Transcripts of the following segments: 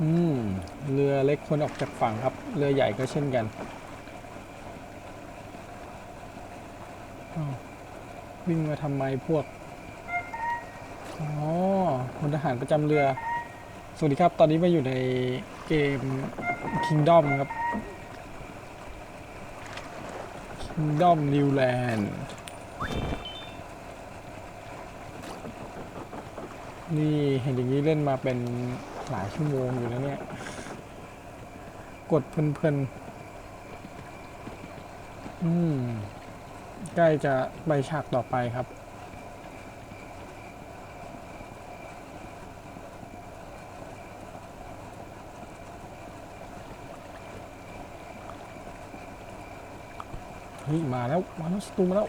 อืมเรือเล็กคนออกจากฝั่งครับ เรือใหญ่ก็เช่นกันววิ่งมาทำไมพวก อ๋อพลทหารประจำเรือ สวัสดีครับ ตอนนี้มาอยู่ในเกม Kingdom ครับ Kingdom New Land นี่เห็นอย่างนี้เล่นมาเป็นหลายชั่วโมงอยู่แล้วเนี่ย กดเพลินๆอืมใกล้จะไปฉากต่อไปครับเฮ้ยมาแล้ว มาแล้วสตูมาแล้ว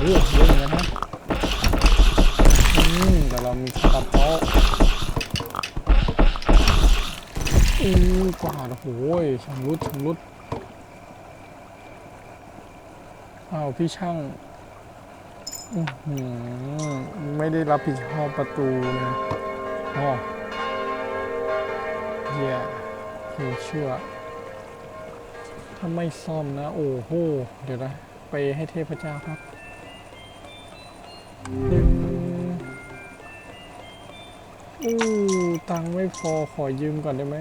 เยอะเยอะเหมือนกันนะอืมแต่เรามีคาราโต้อือกว่าดโอ้โหยชำรุดชำรุดเอ้าพี่ช่างอื้อหือไม่ได้รับผิดชอบประตูเลยอ๋อเหี้ย่คือเชื่อ ถ้าไม่ซ่อมนะ โอ้โห เดี๋ยวนะ ไปให้เทพเจ้าครับ อู้ตังไม่พอขอยืมก่อนได้ไหม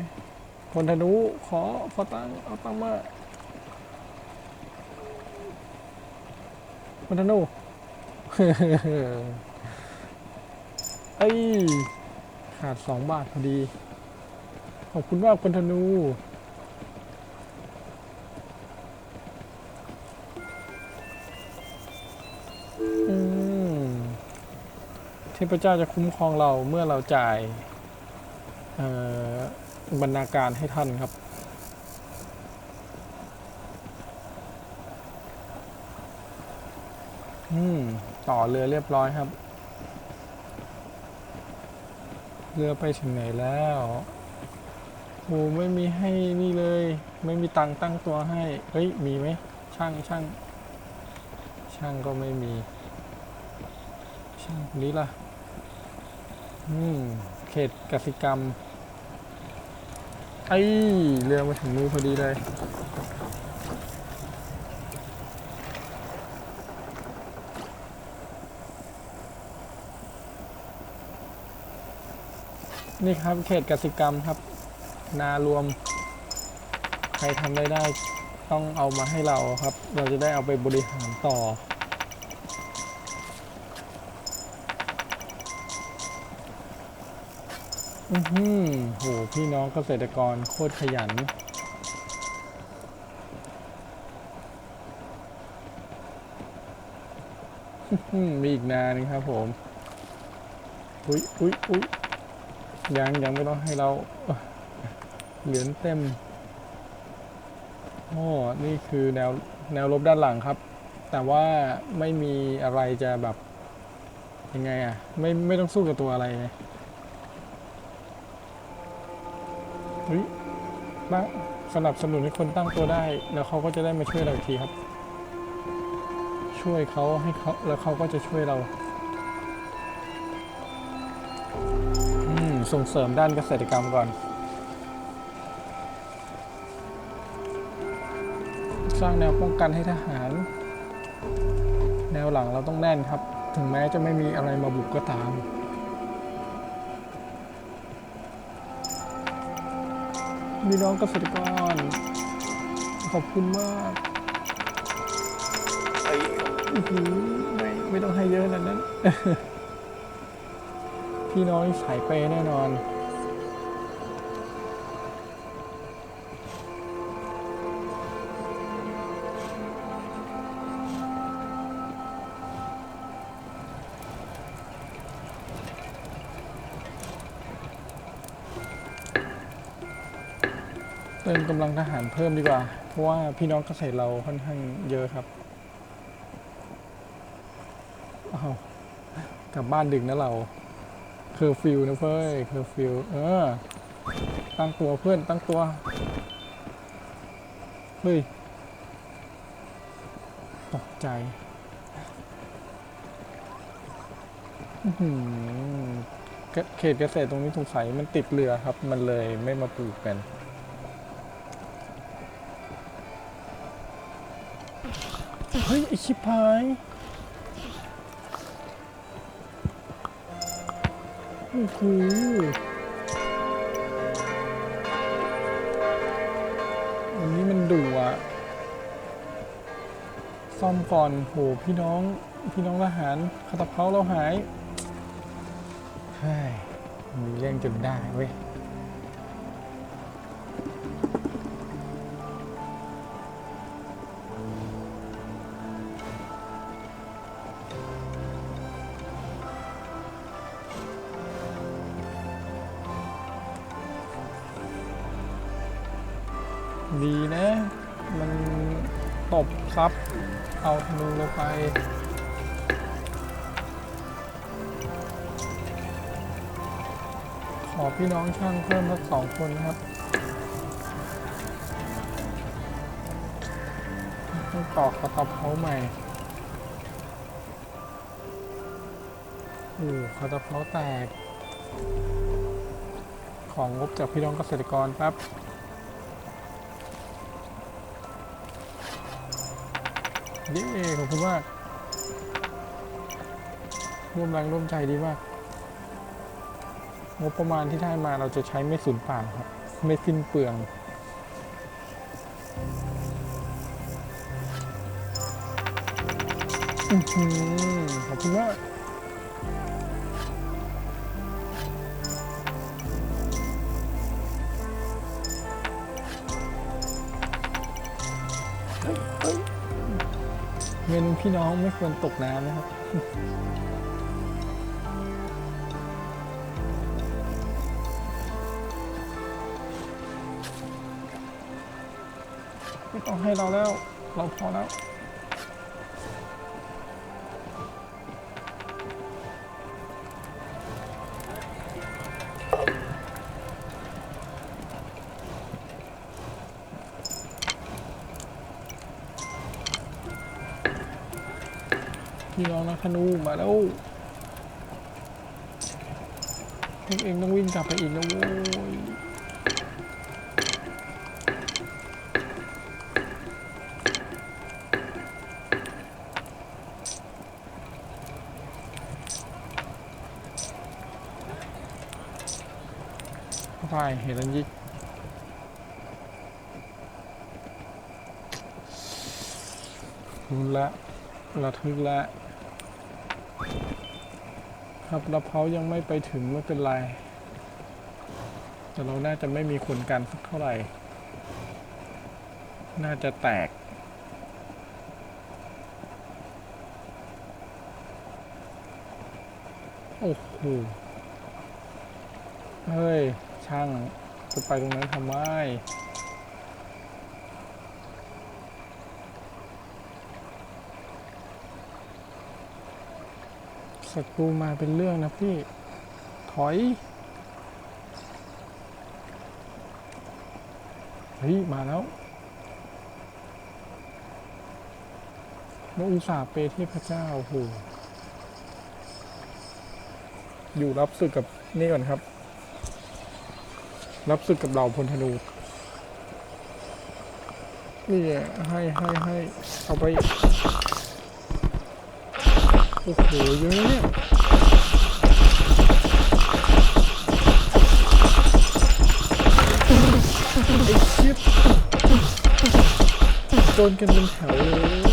คนธนุขอขอตังเอาตังมา คนธนูเอ้ย ขาดสองบาทพอดี ขอบคุณมากคนธนู ทพเจ้าจะคุ้มครองเราเมื่อเราจ่ายบรรณาการให้ท่านครับ อืม ต่อเรือเรียบร้อยครับ เรือไปถึงไหนแล้วโอ้ไม่มีให้นี่เลย ไม่มีตังตั้งตัวให้ เฮ้ย มีไหม ช่างช่างช่างก็ไม่มี ช่างนนี้ล่ะ เขตกสิกรรม ไอ้เรือมาถึงมือพอดีเลย นี่ครับเขตกสิกรรมครับ นารวม ใครทำได้ได้ต้องเอามาให้เราครับ เราจะได้เอาไปบริหารต่อ อือหือโหพี่น้องเกษตรกรโคตรขยัน มีอีกนานนึงครับผม อุ้ยอุ้ยอุ้ยยังยังไม่ต้องให้เรา เหรียญเต็มโอ้นี่คือแนวแนวรบด้านหลังครับ แต่ว่าไม่มีอะไรจะแบบยังไงอะ ไม่ไม่ต้องสู้กับตัวอะไรไง เฮ้ย บ้งสนับสนุนให้คนตั้งตัวได้ แล้วเขาก็จะได้มาช่วยเราอีกทีครับ ช่วยเขาให้เขาแล้วเขาก็จะช่วยเราส่งเสริมด้านเกษตรกรรมก่อน สร้างแนวป้องกันให้ทหาร แนวหลังเราต้องแน่นครับ ถึงแม้จะไม่มีอะไรมาบุกก็ตาม มีน้องเกษตรกร ขอบคุณมากอื้อหือไม่ไม่ต้องให้เยอะขนาดนั้น พี่น้องสายเปย์แน่นอน ติมกำลังทหารเพิ่มดีกว่า เพราะว่าพี่น้องเกษตรเราค่อนข้างเยอะครับอ้าวกลับบ้านดึกนะเราเคอร์ฟิวนะเพื่อนเคอร์ฟิวเออ ตั้งตัวเพื่อนตั้งตัว เฮ้ย ตกใจอื้อหือเขเขตเกษตรตรงนี้สงสัยมันติดเรือครับ มันเลยไม่มาปลูกกัน ฮ้ยไอชิบหายโอ้โหอันนี้มันดุอะซ่อมก่อนโหพี่น้องพี่น้องทหารคาตาเพาเราหายเฮ้ยมีเรื่องจนได้เว้ย ดีนะ มันตบซับ เอาธนูลงไปขอพี่น้องช่างเพิ่มสักสองคนนะครับ ต้องตอกกระตับเขาใหม่โอ้กระตับเขาแตก ของงบจากพี่น้องเกษตรกรครับ เย้ขอบคุณมาก ร่วมแรงร่วมใจดีมาก งบประมาณที่ได้มาเราจะใช้ไม่สูญเปล่าครับ ไม่สิ้นเปลืองอือหือขอบคุณมาก เงินพี่น้องไม่ควรตกน้ำนะครับ ไม่ต้องให้เราแล้ว เราพอแล้ว พี่น้องนักธนูมาแล้วพวกเองต้องวิ่งกลับไปอีกนะโว้ยไปเห็นแล้วยิกรุนละระทึกละ ครับแล้วเขายังไม่ไปถึงไม่เป็นไร แต่เราน่าจะไม่มีคนกันสักเท่าไหร่ น่าจะแตกโอ้โห เฮ้ย ช่างจะไปตรงนั้นทำไม ศัตรูมาเป็นเรื่องนะพี่ ถอย เฮ้ย มาแล้วนกอุสาเปเทพเจ้าโอ้โหอยู่รับศึกกับนี่ก่อนครับ รับศึกกับเหล่าพลธนู นี่ให้ให้ให้เอาไป อ้โหเยอะนะเนี่ยไอ้ชิปโดนกันเป็นแถวเลย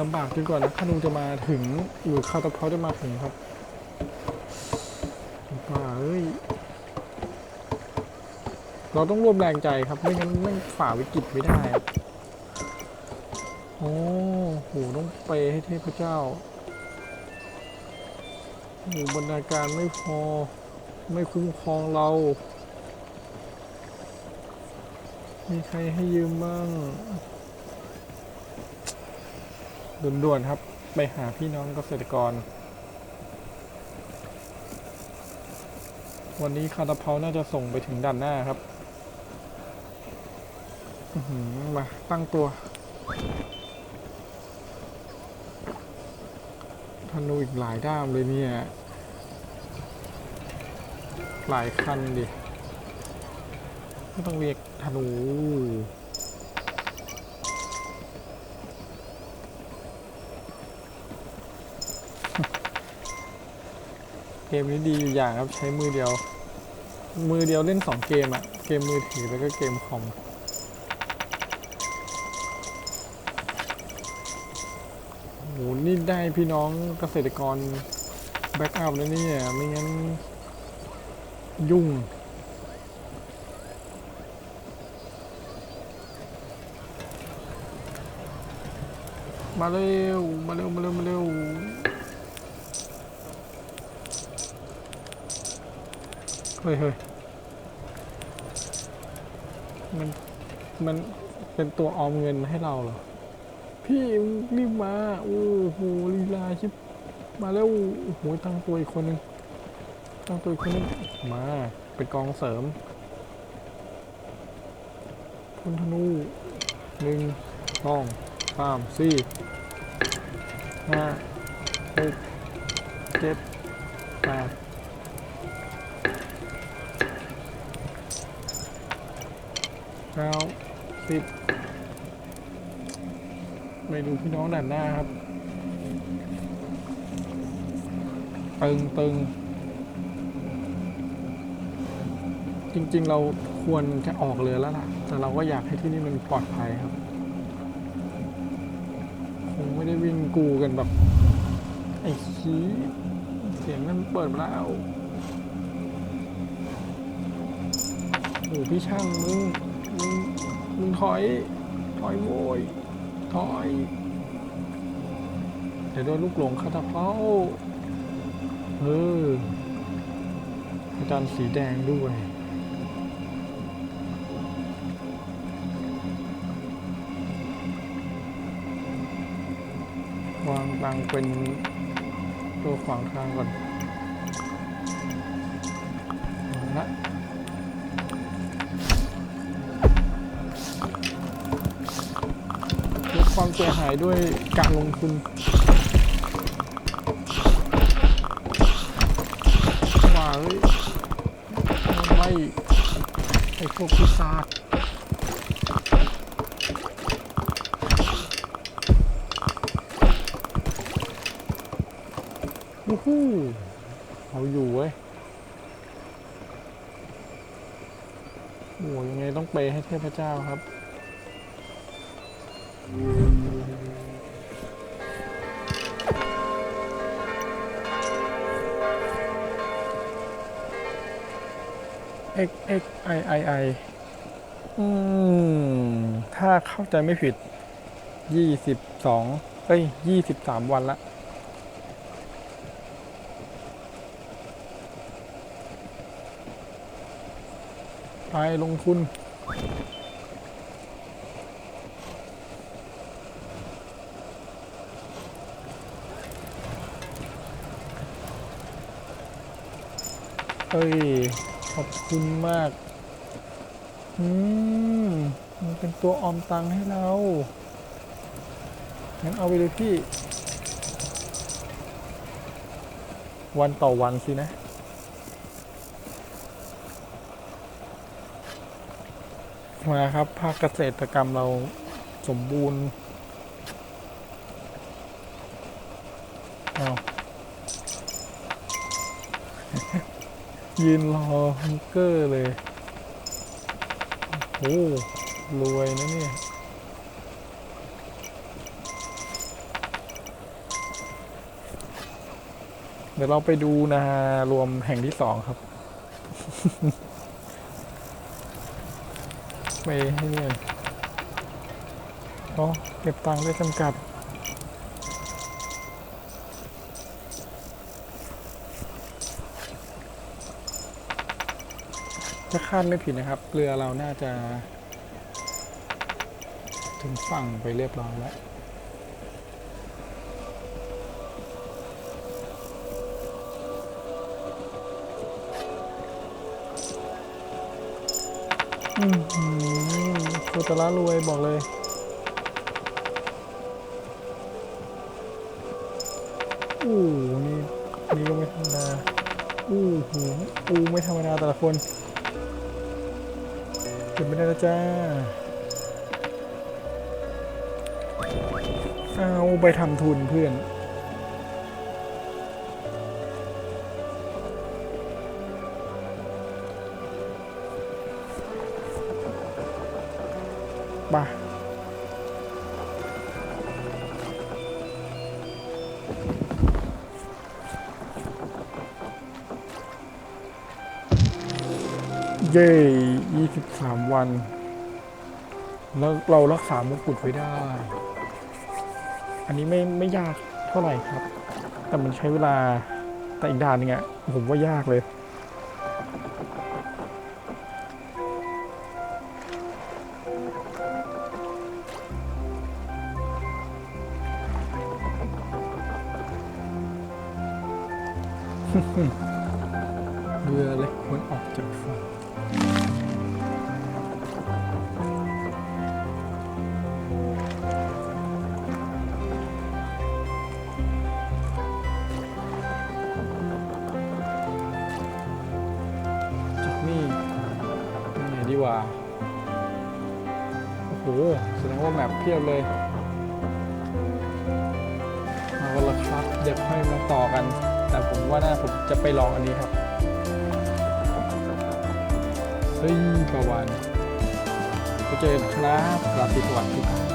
ลำบากจนกว่านักธนูจะมาถึงหรือคาวตาเพาจะมาถึงครับป่าเอ้ยเราต้องรวมแรงใจครับไม่งั้นไม่ฝ่าวิกฤตไม่ได้อะโอ้โหต้องไปให้เทพเจ้าโอ้บรรณาการไม่พอไม่คุ้มครองเรา มีใครให้ยืมบ้าง ด่วนๆครับ ไปหาพี่น้องเกษตรกร วันนี้คาตาเพาน่าจะส่งไปถึงด่านหน้าครับมาตั้งตัวธนูอีกหลายด้ามเลยเนี่ย หลายคันดิ ไม่ต้องเรียกธนู เกมนี้ดีอยู่อย่างครับใช้มือเดียว มือเดียวเล่นสองเกมอะเกมมือถือแล้วก็เกมคอมโหนี่ได้พี่น้องเกษตรกรแบ็กอัพแล้วเนี่ยไม่งั้น ยุ่งมาเร็วมาเร็วมาเร็วมาเร็ว เฮ้ยเฮ้ยมัน มันเป็นตัวออมเงินให้เราเหรอ พี่รีบมา โอ้โหลีลาชิบ มาแล้วโอ้โหตั้งตัวอีกคนนึง ตั้งตัวอีกคนนึง มา เป็นกองเสริมพลธนูหนึ่งสองสามสี่ห้าหกเจ็ด เก้าสิบไปดูพี่น้องด่านหน้าครับ ตึงตึงจริง ๆ เราควรจะออกเรือแล้วล่ะ แต่เราก็อยากให้ที่นี่มันปลอดภัยครับ คงไม่ได้วิ่งกูกันแบบ ไอ้ขี้เสียงมันเปิดมาแล้วโอ้พี่ช่างมึง มึงถอย ถอยโว้ยถอย เดี๋ยวโดนลูกหลงคาตาเป้าเอออาจารย์สีแดงด้วยวางตังเป็นตัวขวางทางก่อน ความเสียหายด้วยการลงทุนว่าเฮ้ยไม่ไอพวกพิศาจวู้ฮู้เอาอยู่เว้ยโอ้ยังไงต้องเปให้เทพเจ้าครับ x x i i i อืม ถ้าเข้าใจไม่ผิดยี่สิบสองเอ้ยยี่สิบสามวันละไปลงทุนเอ้ย ขอบคุณมาก อืม มันเป็นตัวออมตังให้เรา งั้นเอาไปเลยพี่ วันต่อวันสินะ มาครับ ภาคเกษตรกรรมเราสมบูรณ์เอา ยืนรอฮังเกอร์เลย โอ้รวยนะเนี่ย เดี๋ยวเราไปดูนารวมแห่งที่สองครับ ไปให้เนี่ยอ๋อเก็บตังค์ได้จำกัด ถ้าคาดไม่ผิดนะครับ เรือเราน่าจะ ถึงฝั่งไปเรียบร้อยแล้วอืมหือตรละรวยบอกเลยอู้หูนี่นี่ก็ไม่ธรรมดาอู้หูอู้ไม่ธรรมดาแต่ละคน เก็บไม่ได้แล้วจ้าเอาไปทำทุนเพื่อนป่ะ เย้ยี่สิบสามวัน แล้วเรารักษามงกุฎไว้ได้ อันนี้ไม่ไม่ยากเท่าไหร่ครับ แต่มันใช้เวลาแต่อีกด่านนึงอะผมว่ายากเลย หนดีวะโอ้โห แสดงว่าแมปเพียบเลย มาวันละครับ เดี๋ยวค่อยมาต่อกัน แต่ผมว่าน่าผมจะไปลองอันนี้ครับ เฮ้ยประวันไปเจอกันครับราตรีสวัสดิ์ทุกท่าน